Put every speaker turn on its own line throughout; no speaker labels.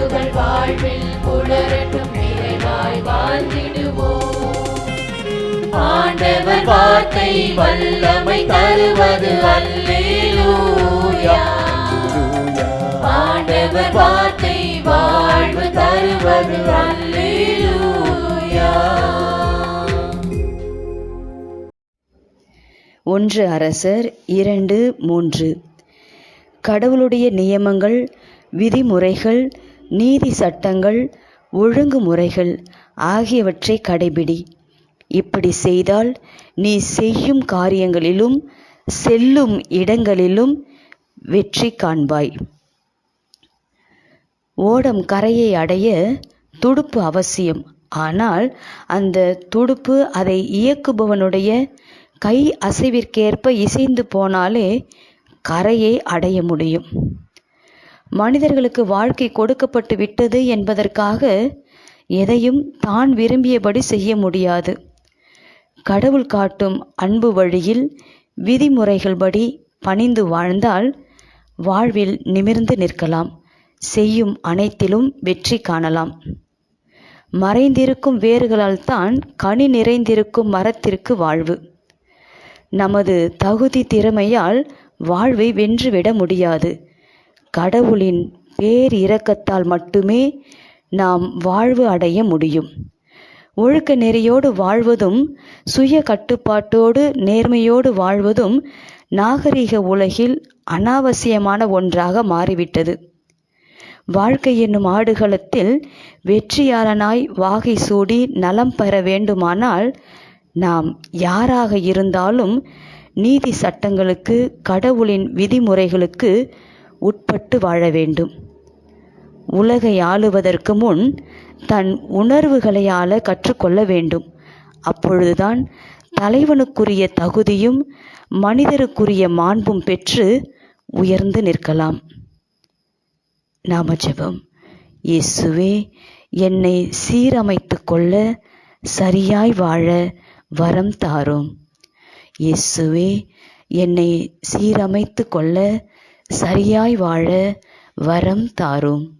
உணர்வுகள் வாழ்வில் புலரட்டும் நிறைவாய் வாழ்ந்திடுவோம். ஆண்டவர் வார்த்தை வல்லமை தருவது அல்லேலூயா. ஆண்டவர் வார்த்தை வாழ்வு தருவது அல்லேலூயா.
ஒன்று அரசர் இரண்டு மூன்று. கடவுளுடைய நியமங்கள் விதிமுறைகள் நீதி சட்டங்கள் ஒழுங்குமுறைகள் ஆகியவற்றை கடைபிடி. இப்படி செய்தால் நீ செய்யும் காரியங்களிலும் செல்லும் இடங்களிலும் வெற்றி காண்பாய். ஓடம் கரையை அடைய துடுப்பு அவசியம். ஆனால் அந்த துடுப்பு அதை இயக்குபவனுடைய கை அசைவிற்கேற்ப இசைந்து போனாலே கரையை அடைய முடியும். மனிதர்களுக்கு வாழ்க்கை கொடுக்கப்பட்டு விட்டது என்பதற்காக எதையும் தான் விரும்பியபடி செய்ய முடியாது. கடவுள் காட்டும் அன்பு வழியில் விதிமுறைகள்படி பணிந்து வாழ்ந்தால் வாழ்வில் நிமிர்ந்து நிற்கலாம். செய்யும் அனைத்திலும் வெற்றி காணலாம். மறைந்திருக்கும் வேர்களால் தான் கனி நிறைந்திருக்கும் மரத்திற்கு வாழ்வு. நமது தகுதி திறமையால் வாழ்வை வென்றுவிட முடியாது. கடவுளின் பேரிரக்கத்தால் மட்டுமே நாம் வாழ்வு அடைய முடியும். ஒழுக்க நெறியோடு வாழ்வதும் சுய கட்டுப்பாட்டோடு நேர்மையோடு வாழ்வதும் நாகரிக உலகில் அனாவசியமான ஒன்றாக மாறிவிட்டது. வாழ்க்கை என்னும் ஆடுகளத்தில் வெற்றியாளனாய் வாகை சூடி நலம் பெற வேண்டுமானால் நாம் யாராக இருந்தாலும் நீதி சட்டங்களுக்கு கடவுளின் விதிமுறைகளுக்கு உட்பட்டு வாழ வேண்டும். உலகை ஆளுவதற்கு முன் தன் உணர்வுகளை ஆள கற்றுக்கொள்ள வேண்டும். அப்பொழுதுதான் தலைவனுக்குரிய தகுதியும் மனிதருக்குரிய மாண்பும் பெற்று உயர்ந்து நிற்கலாம். நாம ஜெபம் இயேசுவே என்னை சீரமைத்து கொள்ள சரியாய் வாழ வரம் தாரும். இயேசுவே என்னை சீரமைத்து கொள்ள சரியாய் வாழ வரம் தாரும்.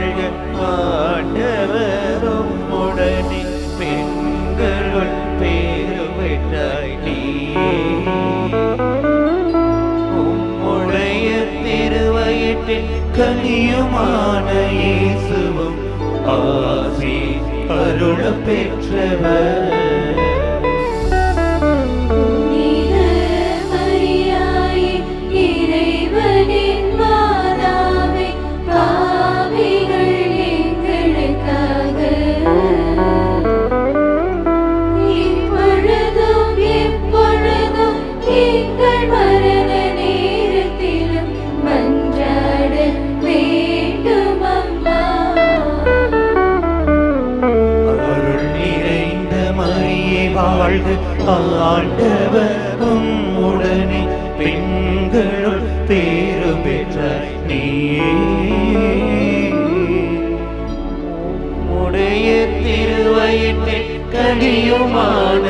வாழ்க ஆண்டவரும் உடனே பெண்களுள் பேரு பெற்றாய் உம்முடைய திருவயிற்றின் கனியுமான இயேசுவும் ஆசி அருள பெற்றவர். வாழ்க ஆண்டவரும் உடனே பெண்களுள் பேரு பெற்ற நீயே. உடைய திருவயிற்றில் கனியுமான